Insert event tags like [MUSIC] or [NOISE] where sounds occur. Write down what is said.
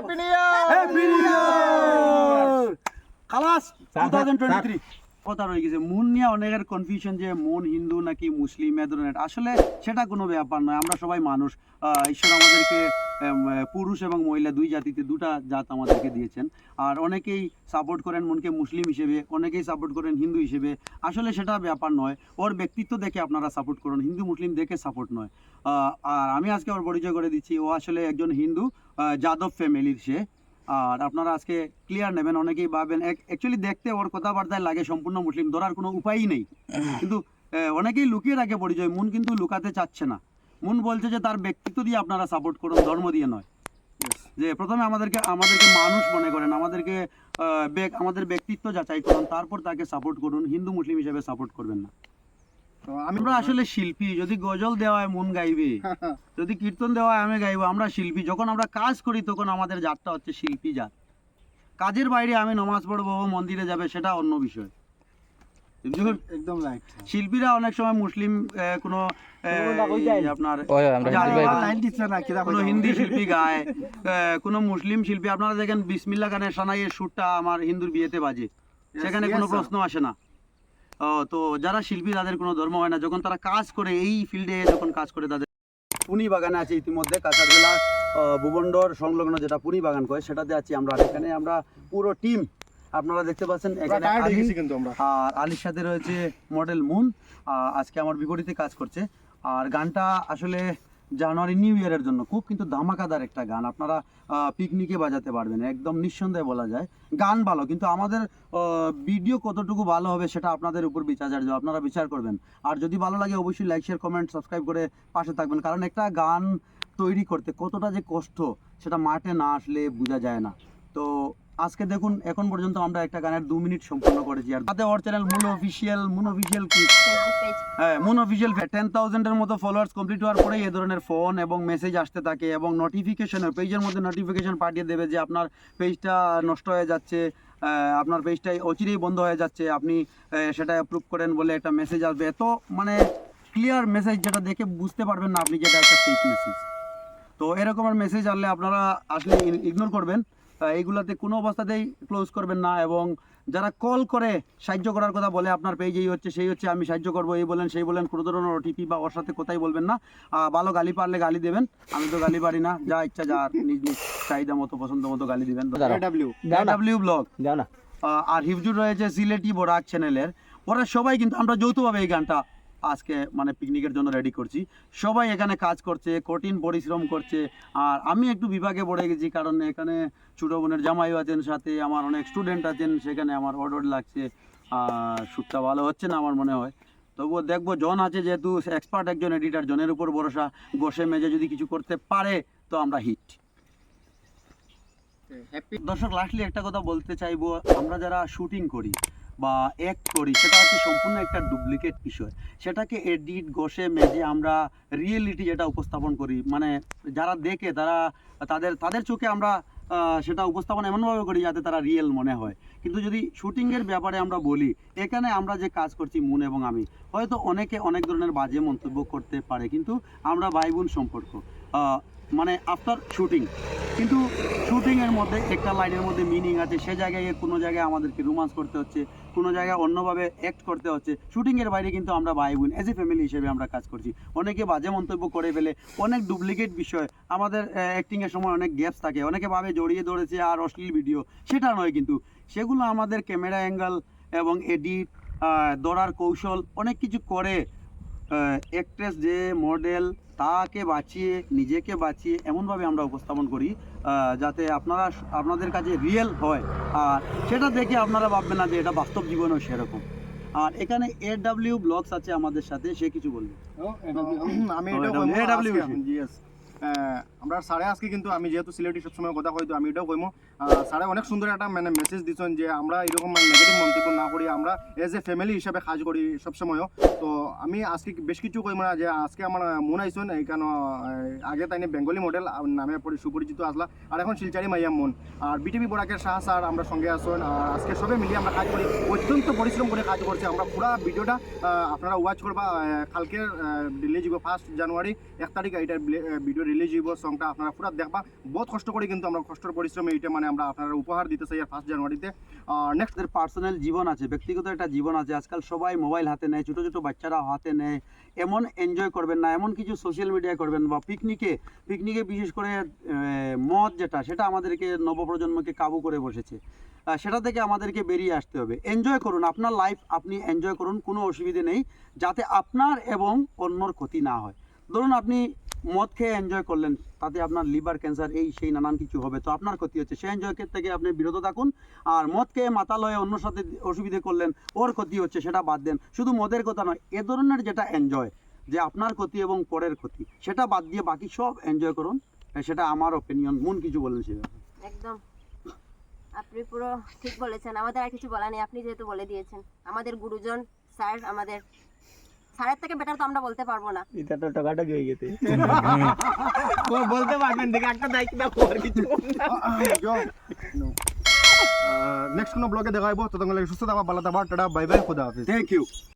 Happy New Year! Happy New Year! Kalas, bu da ben কথা রয়ে গেছে। মন নিয়ে অনেকের কনফিউশন যে মন হিন্দু নাকি মুসলিম, এ ধরনের। আসলে সেটা কোনো ব্যাপার নয়। আমরা সবাই মানুষ। ঈশ্বর আমাদেরকে পুরুষ এবং মহিলা দুই জাতিতে দুটা জাত আমাদেরকে দিয়েছেন। আর অনেকেই সাপোর্ট করেন মনকে মুসলিম হিসেবে, অনেকেই সাপোর্ট করেন হিন্দু হিসেবে। আসলে সেটা ব্যাপার নয়। ওর ব্যক্তিত্ব দেখে আপনারা সাপোর্ট করুন। হিন্দু মুসলিম দেখে সাপোর্ট নয়। আর আমি আজকে ওর পরিচয় করে দিচ্ছি। ও আসলে একজন হিন্দু যাদব ফ্যামিলির সে। আর আপনারা আজকে ক্লিয়ার নেবেন অনেকেই ভাবেন অ্যাকচুয়ালি দেখতে ওর কথাবার্তায় লাগে সম্পূর্ণ মুসলিম ধরার কোনো উপায়ই নেই। কিন্তু অনেকেই লুকিয়ে রাখে পরিচয় মুন কিন্তু লুকাতে চাচ্ছে না। মুন বলছে যে তার ব্যক্তিত্ব দিয়ে আপনারা সাপোর্ট করুন ধর্ম দিয়ে নয়। যে প্রথমে আমাদেরকে আমাদেরকে মানুষ মনে করেন আমাদেরকে আমাদের ব্যক্তিত্ব যাচাই করুন তারপর তাকে সাপোর্ট করুন হিন্দু মুসলিম হিসেবে সাপোর্ট করবেন না। তো আমরা আসলে শিল্পী যদি গজল দেওয়া হয় মন গাইবে [LAUGHS] যদি কীর্তন দেওয়া হয় আমি গাইবো আমরা শিল্পী। যখন আমরা কাজ করি তখন আমাদের জাতটা হচ্ছে শিল্পী জাত। কাজের বাইরে আমি নমাজ পড়ব মন্দিরে যাবে সেটা অন্য বিষয়। একদম রাইট শিল্পীরা অনেক সময় মুসলিম কোনো আপনার হিন্দি কোনো শিল্পী গায় কোনো মুসলিম শিল্পী। আপনারা দেখেন বিসমিল্লা গানের সানাইয়ের সুরটা আমার হিন্দুর বিয়েতে বাজে। সেখানে কোনো প্রশ্ন আসে না। তো যারা শিল্পী তাদের কোনো ধর্ম হয় না। যখন তারা কাজ করে এই ফিল্ডে যখন কাজ করে তাদের পুনি বাগানে আছে ইতিমধ্যে। কাছাড় জেলা ভুবন্ডর সংলগ্ন যেটা পুনি বাগান করে সেটাতে আছি আমরা। এখানে আমরা পুরো টিম আপনারা দেখতে পাচ্ছেন এখানে আর আলির সাথে রয়েছে মডেল মুন। আজকে আমার বিপরীতে কাজ করছে। আর গানটা আসলে জানুয়ারি নিউ ইয়ারের জন্য। খুব কিন্তু ধামাকাদার একটা গান। আপনারা পিকনিকে বাজাতে পারবেন। একদম নিঃসন্দেহে বলা যায়। গান ভালো, কিন্তু আমাদের ভিডিও কতটুকু ভালো হবে সেটা আপনাদের উপর বিচার্য আপনারা বিচার করবেন। আর যদি ভালো লাগে, অবশ্যই লাইক শেয়ার কমেন্ট সাবস্ক্রাইব করে পাশে থাকবেন। কারণ একটা গান তৈরি করতে কতটা যে কষ্ট, সেটা মাঠে না আসলে বোঝা যায় না। তো আজকে দেখুন এখন পর্যন্ত আমরা একটা গানের দু মিনিট সম্পন্ন করেছি। আর তাতে ওর channel Moon official Moon official কি? হ্যাঁ মুন অফিসিয়াল টেন থাউজেন্ডের মতো ফলোয়ার্স কমপ্লিট হওয়ার পরেই এ ধরনের ফোন এবং মেসেজ আসতে থাকে এবং নোটিফিকেশনের পেজের মধ্যে নোটিফিকেশন পাঠিয়ে দেবে যে আপনার পেজটা নষ্ট হয়ে যাচ্ছে আপনার পেজটা অচিরেই বন্ধ হয়ে যাচ্ছে। আপনি সেটা অ্যাপ্রুভ করেন বলে একটা মেসেজ আসবে। এত মানে ক্লিয়ার মেসেজ যেটা দেখে বুঝতে পারবেন না আপনি যেটা একটা ফেক মেসেজ তো এরকমের মেসেজ আসলে আপনারা আসলে ইগনোর করবেন। এইগুলাতে কোনো অবস্থাতেই ক্লোজ করবেন না এবং যারা কল করে সাহায্য করার কথা বলে আপনার পেজ এই হচ্ছে সেই হচ্ছে আমি সাহায্য করব এই বলেন সেই বলেন কোনো ধরনের ওটিপি বা ওর সাথে কোথায় বলবেন না। ভালো গালি পারলে গালি দেবেন আমি তো গালি পারি না যা ইচ্ছা যা নিজ নিজ চাহিদা মতো পছন্দ মতো গালি দিবেন। ডাব্লিউ ডাব্লিউ ব্লগ আহ, আর হিফজুর রয়েছে সিলেটি বরাক চ্যানেলের ওরা সবাই কিন্তু আমরা যৌথভাবে এই গানটা আজকে মানে পিকনিকের জন্য রেডি করছি। সবাই এখানে কাজ করছে কঠিন পরিশ্রম করছে। আর আমি একটু বিভাগে পড়ে গেছি কারণ এখানে ছোটো বোনের জামাইও আছেন সাথে আমার অনেক স্টুডেন্ট আছেন সেখানে আমার অর্ডার লাগছে। আর শ্যুটটা ভালো হচ্ছে না আমার মনে হয়। তবুও দেখব জন আছে যেহেতু এক্সপার্ট একজন এডিটার জনের উপর ভরসা বসে মেজে যদি কিছু করতে পারে তো আমরা হিট দর্শক লাস্টলি একটা কথা বলতে চাইব আমরা যারা শুটিং করি বা অ্যাক্ট করি, সেটা হচ্ছে সম্পূর্ণ একটা ডুপ্লিকেট বিষয়। সেটাকে এডিট ঘষে, মেজে আমরা রিয়েলিটি যেটা উপস্থাপন করি। মানে যারা দেখে তারা তাদের তাদের চোখে আমরা সেটা উপস্থাপন এমনভাবে করি যাতে তারা রিয়েল মনে হয়। কিন্তু যদি শুটিংয়ের ব্যাপারে আমরা বলি, এখানে আমরা যে কাজ করছি মুন এবং আমি, হয়তো অনেকে অনেক ধরনের বাজে মন্তব্য করতে পারে, কিন্তু আমরা ভাই বোন সম্পর্ক মানে আফটার শুটিং কিন্তু শুটিংয়ের মধ্যে একটা লাইনের মধ্যে মিনিং আছে। সে জায়গায় কোনো জায়গায় আমাদেরকে রোমান্স করতে হচ্ছে, কোনো জায়গায় অন্যভাবে অ্যাক্ট করতে হচ্ছে। শুটিংয়ের বাইরে কিন্তু আমরা ভাই বোন এজ এ ফ্যামিলি হিসেবে আমরা কাজ করছি। অনেকে বাজে মন্তব্য করে ফেলে, অনেক ডুপ্লিকেট বিষয়। আমাদের অ্যাক্টিংয়ের সময় অনেক গ্যাপস থাকে। অনেকে ভাবে জড়িয়ে ধরেছে আর অশ্লীল ভিডিও সেটা নয় কিন্তু। সেগুলো আমাদের ক্যামেরা অ্যাঙ্গেল এবং এডিট দৌড়ার কৌশল, অনেক কিছু করে অ্যাক্ট্রেস যে মডেল তাকে বাঁচিয়ে নিজেকে বাঁচিয়ে এমনভাবে আমরা উপস্থাপন করি আহ, যাতে আপনারা আপনাদের কাছে রিয়েল হয়। আর সেটা দেখে আপনারা ভাববেন না যে এটা বাস্তব জীবনেও সেরকম। আর এখানে এ ডাব্লিউ ব্লগস আছে আমাদের সাথে সে কিছু বলবে। আমি আমরা সাড়ে আজকে কিন্তু আমি যেহেতু সিলেটি সবসময় কথা হয়তো আমি এটাও কইমো। সাড়ে অনেক সুন্দর একটা মানে মেসেজ দিচ্ছেন যে আমরা এরকম নেগেটিভ মন্তব্য না করি আমরা এজ এ ফ্যামিলি হিসাবে কাজ করি সবসময়ও। তো আমি আজকে বেশ কিছু কইমো না যে আজকে আমার মন আইসন এইখানে আগে তাই বেঙ্গলি মডেল নামে পরি- সুপরিচিত আসলা আর এখন শিলচারি মাইয়া মন। আর বিটিভি বরাকের শাহ স্যার আমরা সঙ্গে আসুন আর আজকে সবে মিলিয়ে আমরা কাজ করি অত্যন্ত পরিশ্রম করে কাজ করছি। আমরা পুরা ভিডিওটা আপনারা ওয়াচ করবা আহ, কালকে রিলিজ ফার্স্ট জানুয়ারি এক তারিখ এটার ভিডিও রিলিজ হইব সংটা আপনারা পুরো দেখবা। বহুত কষ্ট করে কিন্তু আমরা, কষ্টের পরিশ্রমে এইটা মানে আমরা আপনারা উপহার দিতে চাই ফার্স্ট জানুয়ারিতে নেক্সট তাদের পার্সোনাল জীবন আছে, ব্যক্তিগত একটা জীবন আছে। আজকাল সবাই মোবাইল হাতে নেয়, ছোট ছোট বাচ্চারা হাতে নেয়। এমন এনজয় করবেন না, এমন কিছু সোশ্যাল মিডিয়ায় করবেন বা পিকনিকে পিকনিকে বিশেষ করে মদ যেটা, সেটা আমাদেরকে নবপ্রজন্মকে কাবু করে বসেছে। সেটা থেকে আমাদেরকে বেরিয়ে আসতে হবে। এনজয় করুন, আপনার লাইফ আপনি এনজয় করুন, কোনো অসুবিধে নেই, যাতে আপনার এবং অন্যর ক্ষতি না হয়। ধরুন আপনি মদ খেয়ে এনজয় করলেন, তাতে আপনার লিভার ক্যান্সার এই সেই নানান কিছু হবে। তো আপনার ক্ষতি হচ্ছে। সেই এনজয় থেকে আপনি বিরত থাকুন। আর মদ খেয়ে মাতাল হয়ে অন্য সাথে অসুবিধে করলেন, ওর ক্ষতি হচ্ছে, সেটা বাদ দেন। শুধু মদের কথা নয়, এ ধরনের যেটা এনজয় যে আপনার ক্ষতি এবং পরের ক্ষতি, সেটা বাদ দিয়ে বাকি সব এনজয় করুন। সেটা আমার ওপিনিয়ন মন কিছু বলেন সে একদম। আপনি পুরো ঠিক বলেছেন, আমাদের আর কিছু বলা নেই, আপনি যেহেতু বলে দিয়েছেন। আমাদের গুরুজন স্যার আমাদের স্যারের থেকে বেটার তো আমরা বলতে পারব না। এটা তো টাকাটা গিয়ে গেছে। ও বলতে পারবেন দেখে একটা দায়িত্ব আর কিছু নেক্সট কোনো ব্লগে দেখাইবো ততক্ষণ সুস্থ থাকবা ভালো থাকবা টাটা বাই বাই খুদা হাফিজ। Thank you